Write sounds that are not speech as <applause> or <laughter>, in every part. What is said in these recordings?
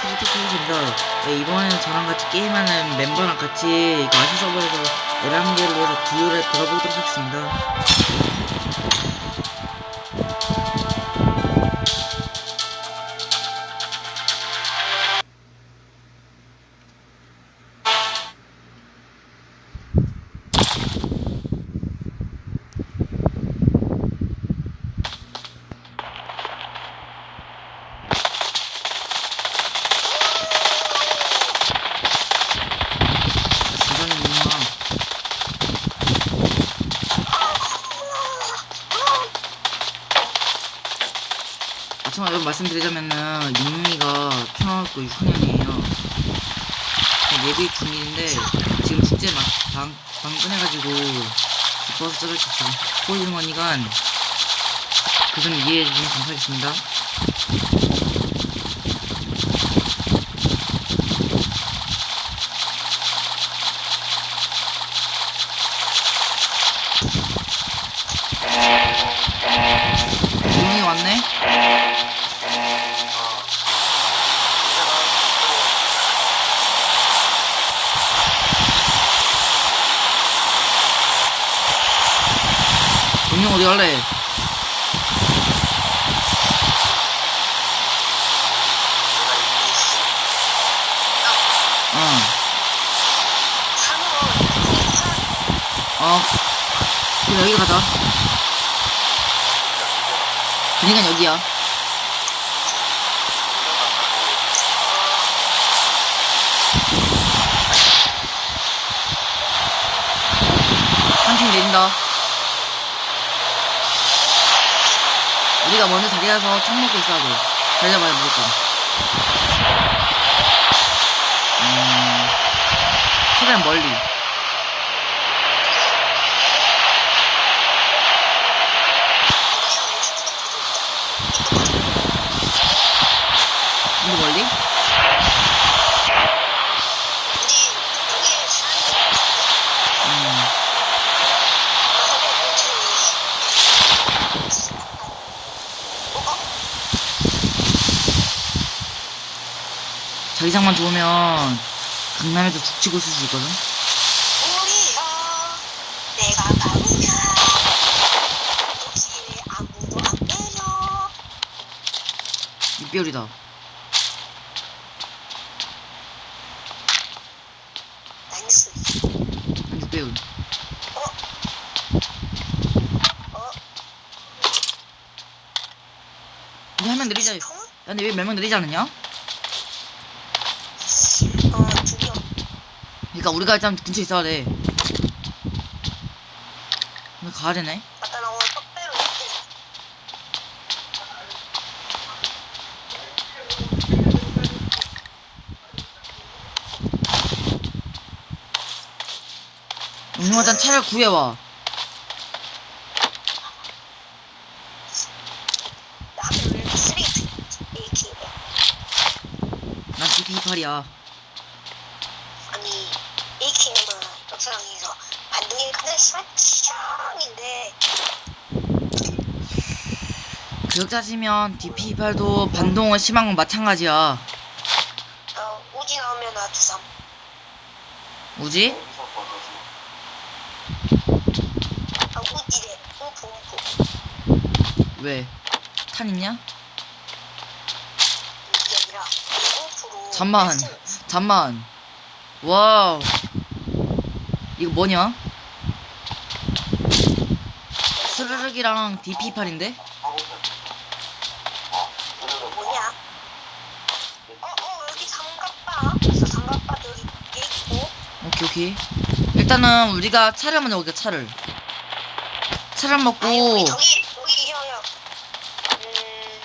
키즈트 키즈입니다. 네, 이번에는 저랑 같이 게임하는 멤버랑 같이 아시 서버에서 에란게를 위해서 듀얼에 들어보도록 하겠습니다. 기뻐서 저렇게 지금 보이는 거니까 그점 이해해 주시면 감사하겠습니다. 그니까 여기야. 한팀 내린다. 우리가 먼저 자리에서 총 먹고 있어야 돼. 잘 잡아야 무조건. 음, 최대한 멀리. 자기장만 좋으면 강남에서 죽치고 있을 수 있거든? 입별이다. 나이스. 입별. 우리 한명 내리자. 야, 통? 근데 왜 몇명 내리지 않았냐? 어, 두명 그니까 우리가 일단 근처에 있어야 돼. 근데 가야 되네? 일단 차를 구해와. 나는 왜 쓰레기 이렇게. 난 DP28이야. 아니, AKM은 역사랑에서 반동이 가장 심한 취향인데, 그렇게 따지면 DP28도 반동은 심한 건 마찬가지야. 어, 우지 나오면 나 두삼. 우지? 아, 우지래. 움프, 움프. 왜? 탄 있냐? 이게 아니라, 움프로. 잠만. 잠만. 와우. 이거 뭐냐? 스르륵이랑 DP28인데? 뭐냐? 어, 어, 여기 삼각바. 있어, 삼각바 여기 얘 오케이. 일단은 우리가 차를 먼저 먹자, 차를. 차를 먹고, 아니, 우리 저기, 여기, 형, 형. 음,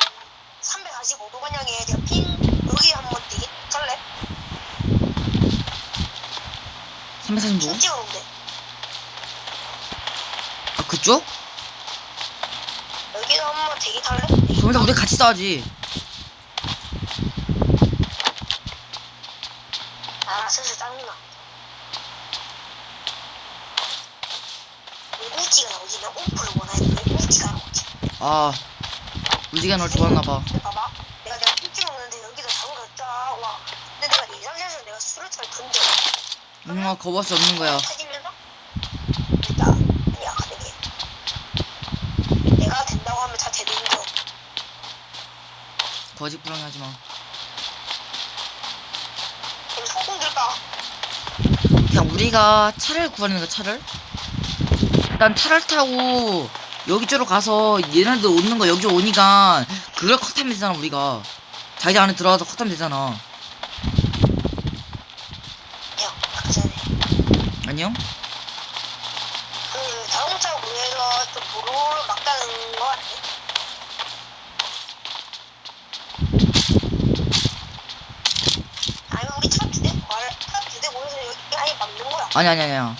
345도 방향에 핀, 여기 한번 되게 설레? 345? 핀 찍어놓으면 돼. 아, 그쪽? 여기도 한번 되게 탈래? 그럼 일단 우리 같이 싸우지. 아, 슬슬 짜증나. 왜 우지가 나오지? 나 오프를 원하는데 왜 우지가 나오지? 아, 우지가 널 좋아하나봐. 봐봐. 내가 내가 핀 찍어놓는데 여기도 자고가 쫙 와. 잘 던져. 응아 거버스 없는 거야 찾으면서 일단 아니야 가능해. 내가 된다고 하면 다 되는 거. 거짓부렁이 하지마 그럼 소금 들까? 그냥 우리가 차를 구하는 거야 차를 일단 차를 타고 여기 쪽으로 가서 얘네들 오는 거 여기 오니까 그걸 컷 하면 되잖아 우리가. 자기 안에 들어가서 컷 하면 되잖아. 형 아까 전에 안녕? 그 자동차 구해서 좀 도로를 막다는 거 아니야? 아니면 우리 차 두대? 구할 차두대 구해서 여기 아예 막는 거야. 아니 아니 아니야.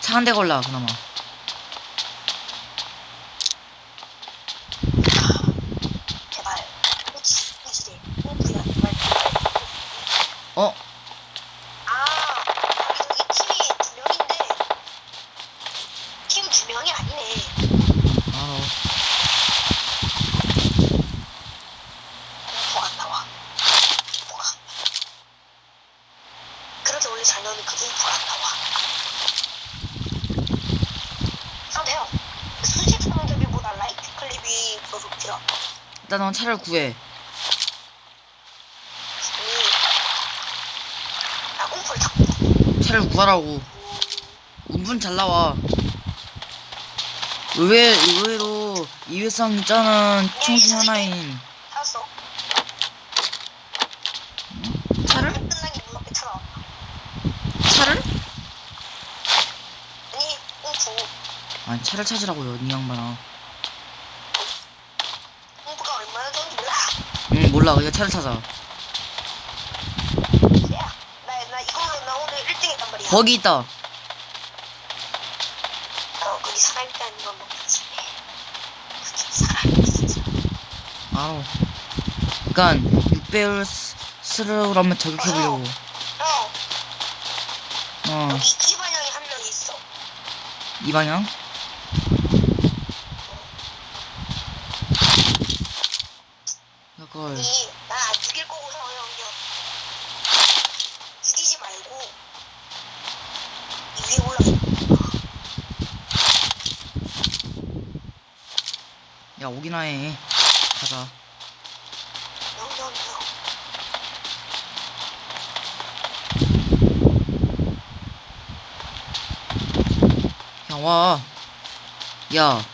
차 한 대 걸라 그나마 제발. 그치 그치래. 그냥 제발. 어? 아 여기 저기 팀이 두 명인데 팀 두 명이 아니네. 아 공포가 안 나와. 공포가. 그렇게 원래 잘 나오는 그 공포가 안 나와. 상대요. 수직 상대비보다 라이트 클립이 더 좋더라. 일단 넌 차를 구해. 차를 구하라고 운분 잘 나와 의외, 의외로 이회성 짜는 총중 하나인 알았어. 차를? 끝난 게 눈앞에 쳐다와. 차를? 아니 공포. 아니 차를 찾으라고요 이 양반아 공포가 얼마나 좋은지 몰라. 응 몰라 그냥 차를 찾아 야, 나, 나 이걸로 나 오늘 1등 했단 말이야. 거기 있다 어, 거기 사람 있다는 건 모르지. 거기 사람 있어. 아우 그니깐 6배율 스르로 한번 저격해보려고 어, 어 여기 이 반영에 한 명 있어. 이 방향? 이걸 이, 나안 죽일 거고 상황이야. 죽이지 말고, 이 위에 올라가. 야 오기나 해 가자. 그냥 와. 야,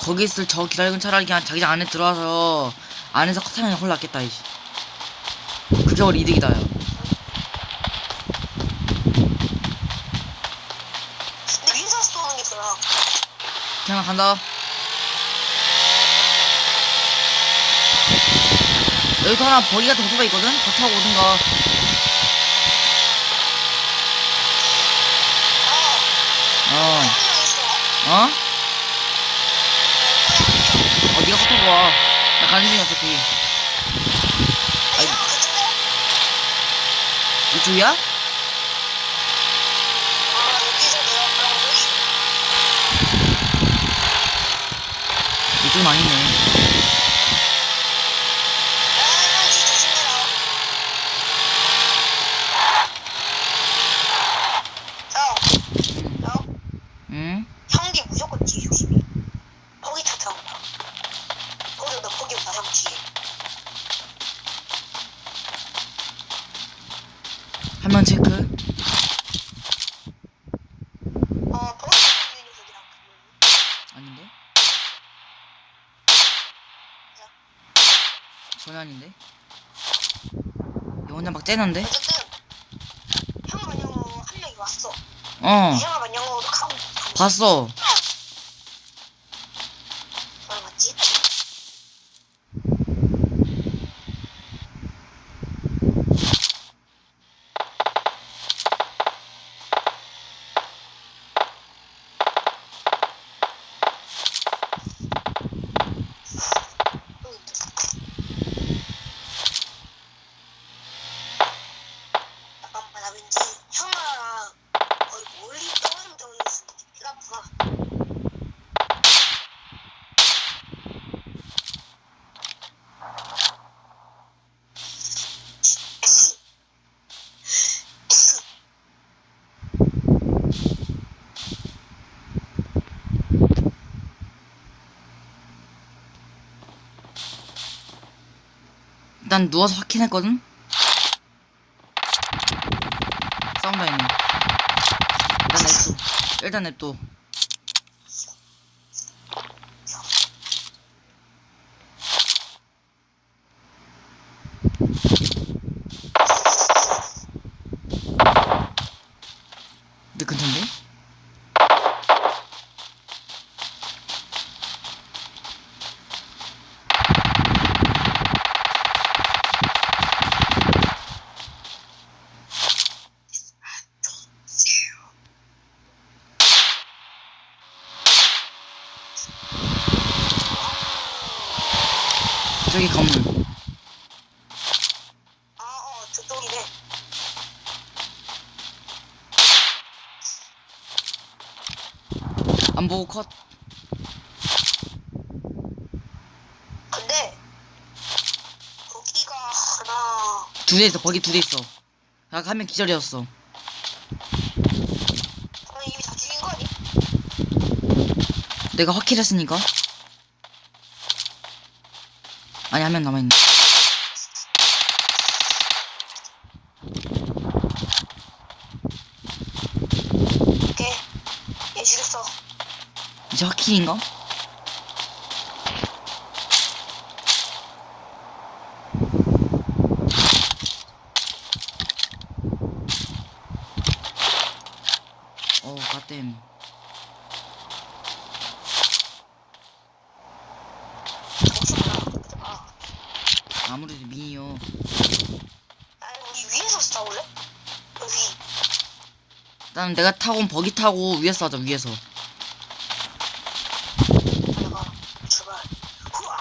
거기 있을 저 기다리는 차라리 그냥 자기장 안에 들어와서 안에서 훨씬 낫겠다, 이씨. 그게 훨 이득이다, 야. 그냥 간다. 버기 같은 오토가 있거든? 더 타고 오든가. 어, 어. 어? 어, 니가 컷 타고 와. 나 가는 중이야, 어차피. 그쪽에? 이쪽이야? 이쪽은 아니네. 아, 진짜 조심해라. 형, 응. 형, 응? 형뒤 무조건 뒤에 조심해. 거기 타타온다. 거기 온다, 거기 온다, 형 뒤에. 한 명 체크. 어, 버스 있는 녀석이랑 그 아닌데? 전혀 아닌데? 이거 혼자 막 째는데? 어쨌든 형 반영으로 한 명이 왔어. 어, 형 반영으로 카운트. 봤어. 난 누워서 확인했거든? 싸운다 했네 일단 냅둬. 일단 냅둬. 안 보고 컷. 근데 거기가 하나. 두 대 있어. 버기 두 대 있어. 아까 한 명 기절이었어. 저는 이미 다 죽인 거 아니? 내가 확킬했으니까. 아니 한 명 남아있네 오케이 얘 죽였어 이제 혹시 몰라 아, 아무래도 미니요. 아니 우리 위에서 싸울래? 여기. 일단 내가 타고 온 버기 타고 위에서 하자 위에서 내가 출발 후아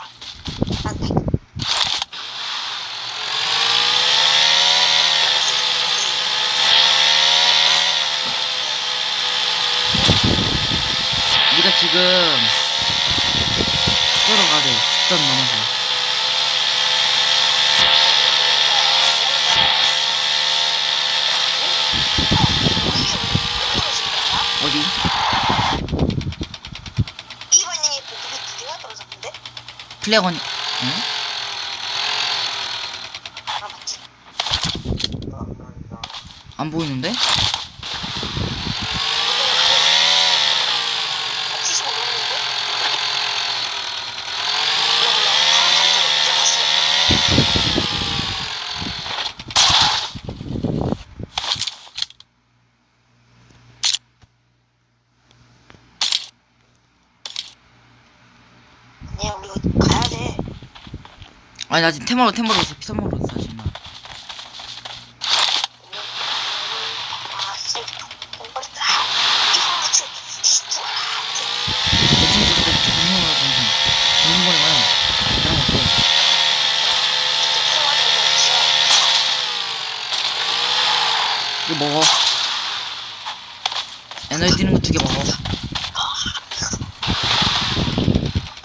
안돼 네가 지금 들어가래 직선 넘어서 어디? 이반님이 보급이 두 개가 떨어졌는데? 플래건 응? 안 보이는데? 없으시고 모르는데? 몰라 몰라 파란 깜짝이야 들어갔어 아니야 우리 어디 가야 돼 아니 나 지금 있어 피선머로 있어 지금 나. 아 진짜 동벌 아 이거 저 죽어라 대충 있어 대충 공룡으로 전생 공룡머리 마요 그런 거 없어 이거 먹어 에너지 뛰는 거 두 개 먹어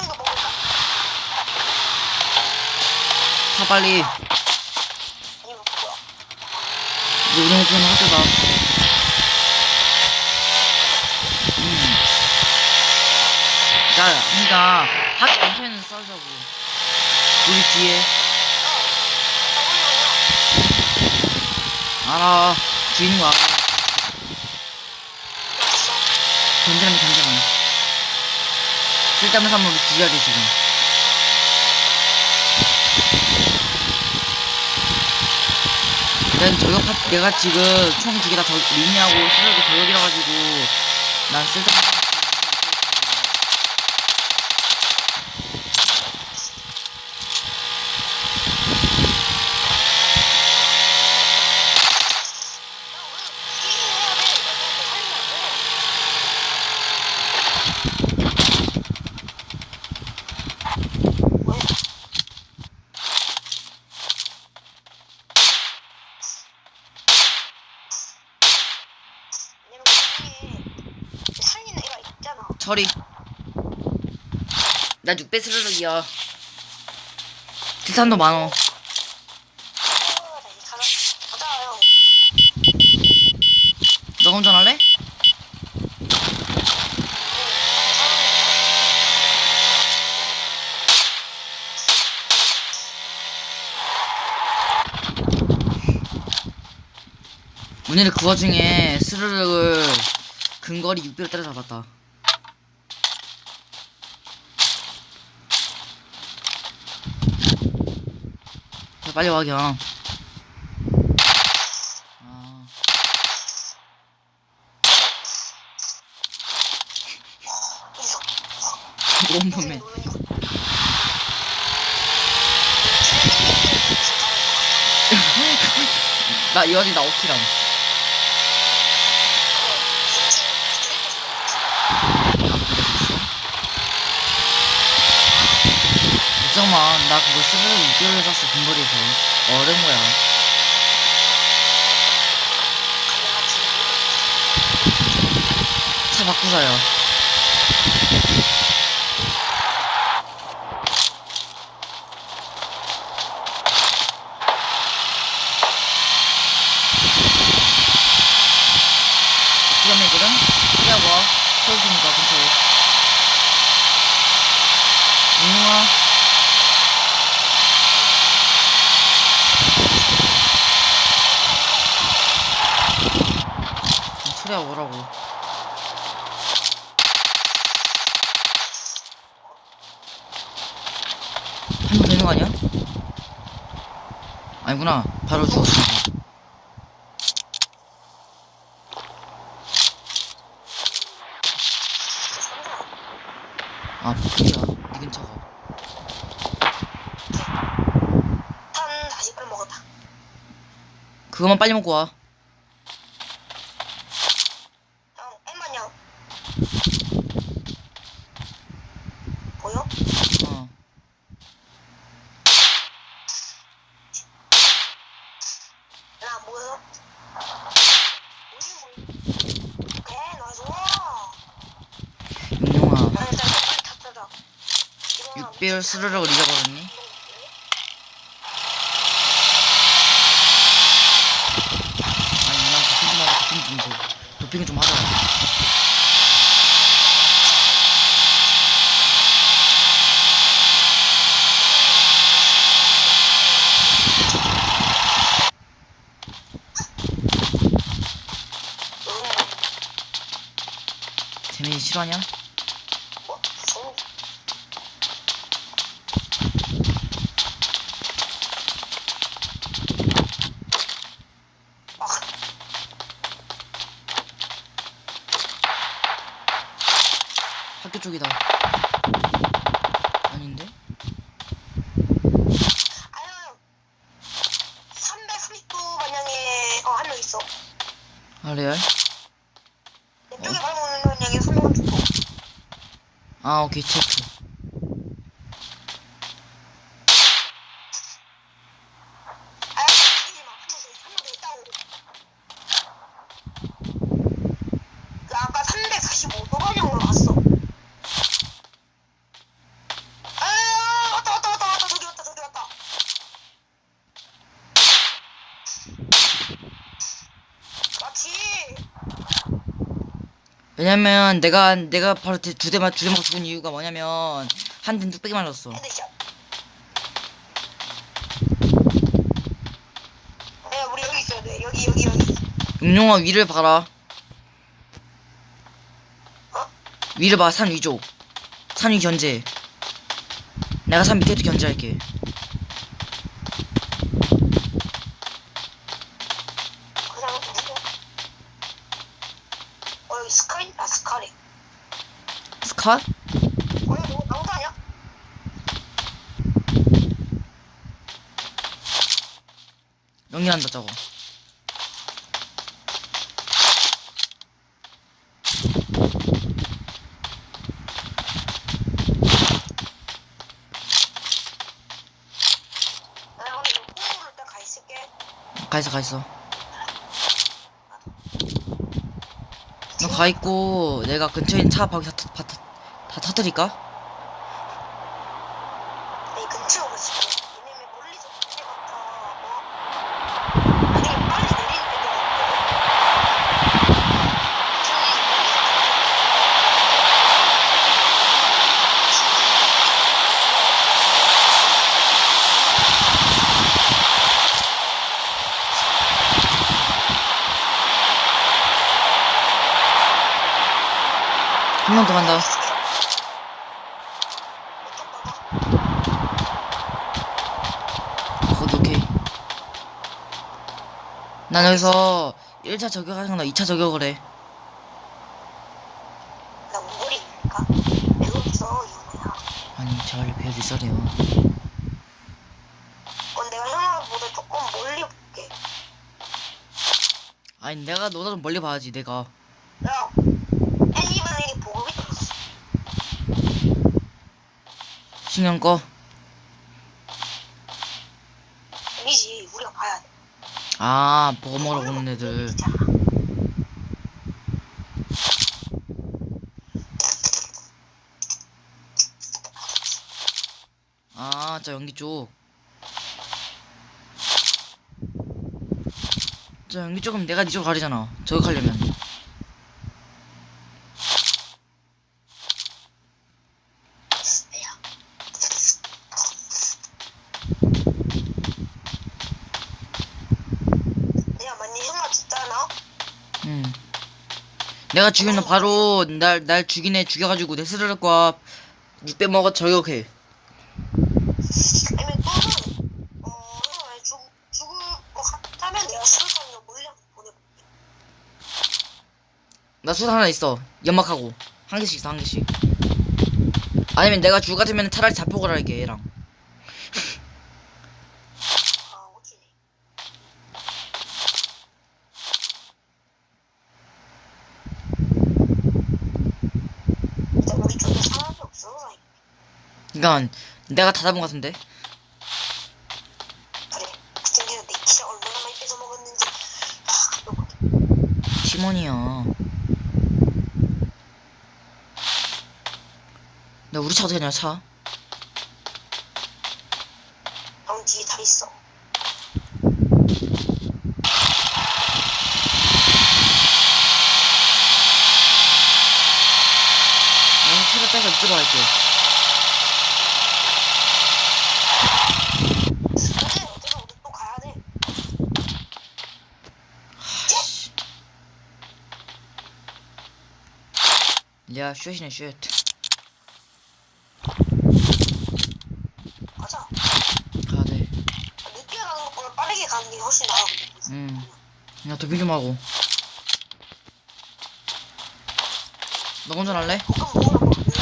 이거 먹을까? 타 빨리 아니면 뭐야? 이제 우리 목표는 학교다 음. 야 그니까 학교 근처에는 싸우자고. 우리 뒤에. 알아. 거 알아. 견제하면 견제만 쓸데없는 뒤져야 돼 지금. 난 저격 파- 내가 지금 총 두 개다 리니하고 수력이 저격이라 가지고 난 쓸데없는 서리. 나 6배 스르륵이야 지산도 많어. 너가 운전할래? 오늘 그 와중에 스르륵을 근거리 6배로 때려잡았다. 빨리 와, 그냥. 아? <laughs> 원범맨. <laughs> 나, 이 와중에 나 오키랑. 걱정 마. 나 그거 스르륵 6배로 샀어, 근거리에서. 어른 거야. 차 바꾸자요. 지점이거든? 소리하고 와. 서울 있으니까 근처에. 응아. 소리하고 오라고. 한 번 되는 거 아니야? 아니구나. 바로 죽었으니까. 아, 포크야. 니 근처가. 탄 다시 빨리 먹었다. 그거만 빨리 먹고 와. 형, 엠마냥. 보여? 어. 나 보여? 어디 보여? 그래, 나 좋아. 윤용아. 나 일단 빨리 다 찾아. 6배열 스르륵을 잊어버렸니? 아니, 나 도핑 좀 하자, 도핑 좀 줘. 도핑 좀 하자. 재민이 싫어하냐? 어? 무서워. 아, 학교 쪽이다. 아닌데? 아유, 330도 방향에 어, 한 명 있어. 아, 레알? 내 쪽에 바로 오는 방향에 330도. 아, 오케이, 체크. 아, 이지 마. 한명더 있다고. 그 아까 345도 방향으로 갔어. 아, 왔다, 왔다, 왔다, 왔다. 저기 왔다, 저기 왔다. 맞지? 왜냐면 내가 내가 바로 대- 두 대만 두 대만 죽은 이유가 뭐냐면 한 대는 뚝배기 맞았어. 헤드샷. 야, 우리 여기 있어야 돼. 여기, 여기, 여기. 용용아 위를 봐라. 어? 위를 봐, 산 위쪽. 산 위 견제. 내가 산 밑에도 견제할게. 그 사람 누구야? 어, 여기 스카이? 아, 스카리. 스카? 어, 여기 누구 나오도 아니야? 연기한다 저거. 가있어 가있어. 너 가있고 내가 근처에 있는 차 바퀴 다, 터- 다, 터- 다 터뜨릴까? 내 근처에 오고 있을게. 왜냐면 멀리서 볼 같아. 어? 나중에 빨리 내리는 데도 있고. 간다. 거기 오케이. 난 여기서 1차 저격하는 거나 2차 저격을 해. 나 우물이니까 배우면서 이거야. 아니, 제발 배우기 써래요. 그건 내가 형아보다 조금 멀리 볼게. 아니, 내가 너보다 좀 멀리 봐야지, 내가. 야, 1, 2분 1이 보급이 들었어. 신경 꺼. 아니지, 우리가 봐야 돼. 아, 버거 먹으러 오는 애들. 아, 저 연기 쪽. 저 연기 쪽은 내가 니쪽 가리잖아. 저기 가려면. 야. 내가 만약 형아 죽잖아? 응. 내가 죽이면 바로 날, 날 죽인 애 죽여가지고 내 스르륵과 600 먹어 저격해. 아니면 또는, 어, 형아 죽, 죽을 것 같다면 내가 수류탄으로 몰래 한번 보내볼게. 나 수다 하나 있어. 연막하고. 한 개씩 있어, 한 개씩. 아니면 내가 죽을 것 같으면 차라리 자폭을 할게, 얘랑. 아, 오케이. 일단 우리 쪽에 사람이 없어. 그니까, 내가 다 잡은 것 같은데? 팀원이야. 나 우리 차 어떻게 하냐, 차? 형 뒤에 다 있어. 내가 차를 빼서 이쪽으로 갈게. 근데 어제는 우리 또 가야 돼. 하씨. 야, 슛이네, 슛. 가자. 가야 돼. 늦게 가는 것보다 빠르게 가는 게 훨씬 나아. 근데. 음. 야, 도핑 좀 하고. 너 운전할래? 볶음 먹으러 먹을래?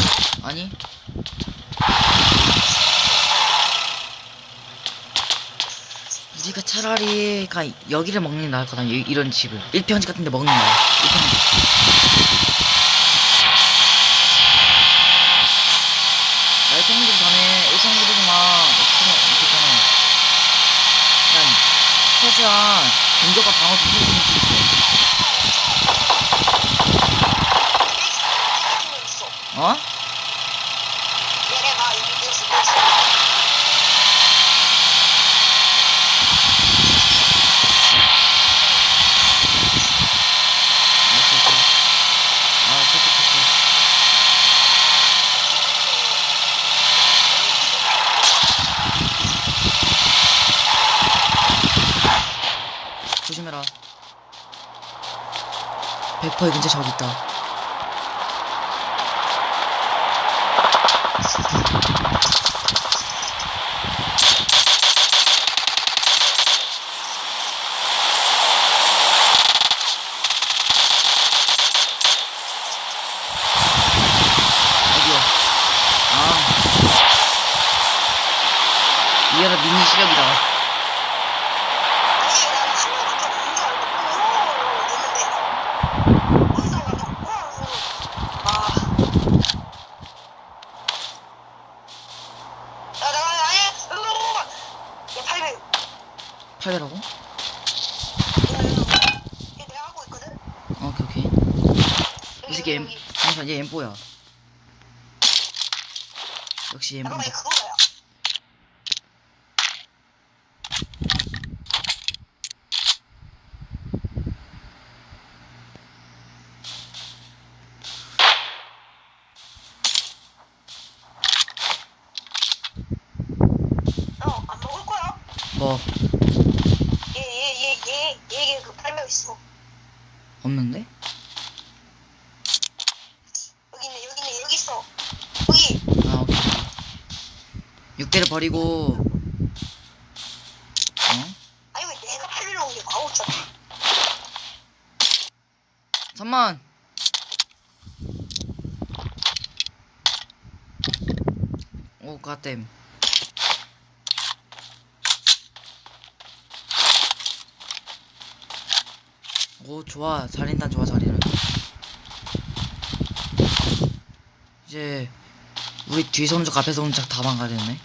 아니? 우리가 차라리 가 여기를 먹는 게 나을 거다. 이- 이런 집을. 1평집 같은 데 먹는 거야. 1평집. 나 1평집 전에 1평집에서만 있잖아. 난 최소한 공격 뭐? 얘, 얘, 얘, 얘, 얘, 얘, 그 팔명 있어. 없는데? 여기 있네, 여기 있네, 여기 있어. 거기. 아, 6개를 버리고 어? 아니 왜 내가 팔리러 오게 마오잖아. 잠만. 오 가댐. 오 좋아 자린단 좋아 자리는 이제 우리 뒤에서 혼자 앞에서 혼자 다 망가야 되네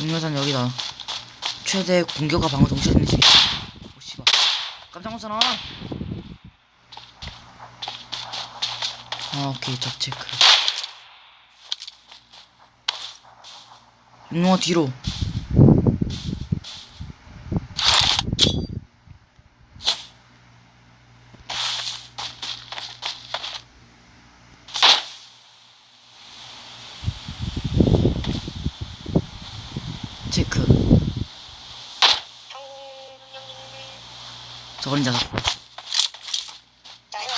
육묘산 여기다 최대 공격과 방어 동시에 있는 집이 오 씨발. 깜짝 놀랐잖아 아 오케이 적 체크. 육룡아 뒤로 체크 저걸 잡았어 자, 형,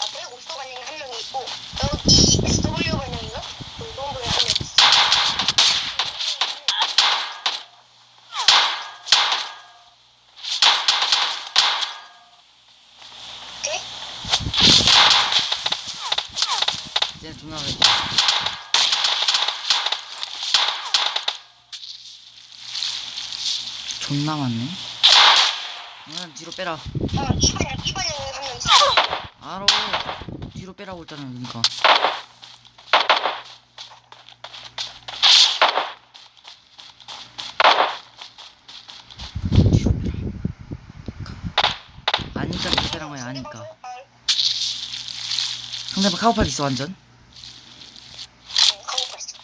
아, 150도 반영이 한 명이 있고, 여기 SW 반영인가? 그 농구에 한명 있어. 오케이? 이제 존나 왜 많네. 그냥 뒤로 빼라. 형, 이 반영, 이 반영이 한명 있어. 알어. 뒤로 빼라고 했잖아 그러니까. 뒤로 아니까 뒤로 빼란 거야 아니까. 상대방 카우팔 있어 완전 응, 가고 갔어.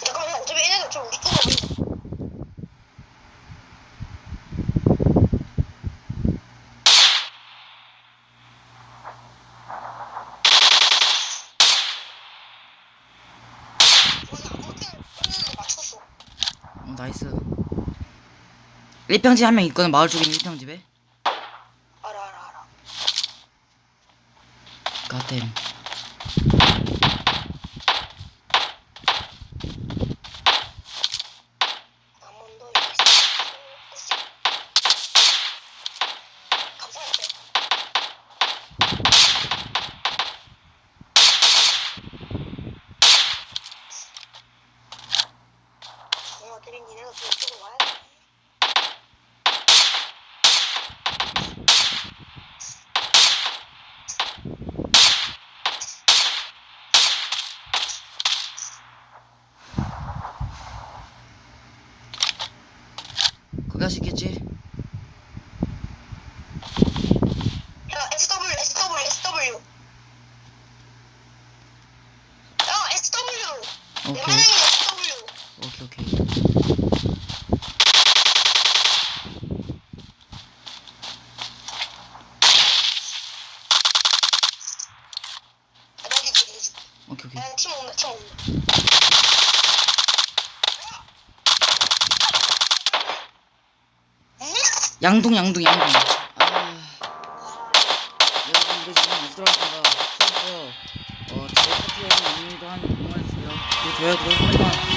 잠깐만, 우리 맞췄어. 어, 나이스 1평집 한 명 있거든 마을 쪽에 있는 1평집에 알아, 알아, 알아. 가댐 한번더 여기 있어. 감사합니다. 어, 대리 니네가 좀 이쪽으로 와야 돼. 거기 할수 있겠지? 야, SW, SW, SW. 야, SW. 내 오케이 반영이 SW. 오케이 오케이 아, 나 이제 이제 오케이 오케이 야, 팀 온다, 팀 온다. 응? 양동 양동 양동 아 아, 여러분 우리 지금 다시 돌아왔습니다. 수고하셨어요 어 저희 파티에 있는 한 응원해주세요? 그리고 좋아요. 구독 한 번만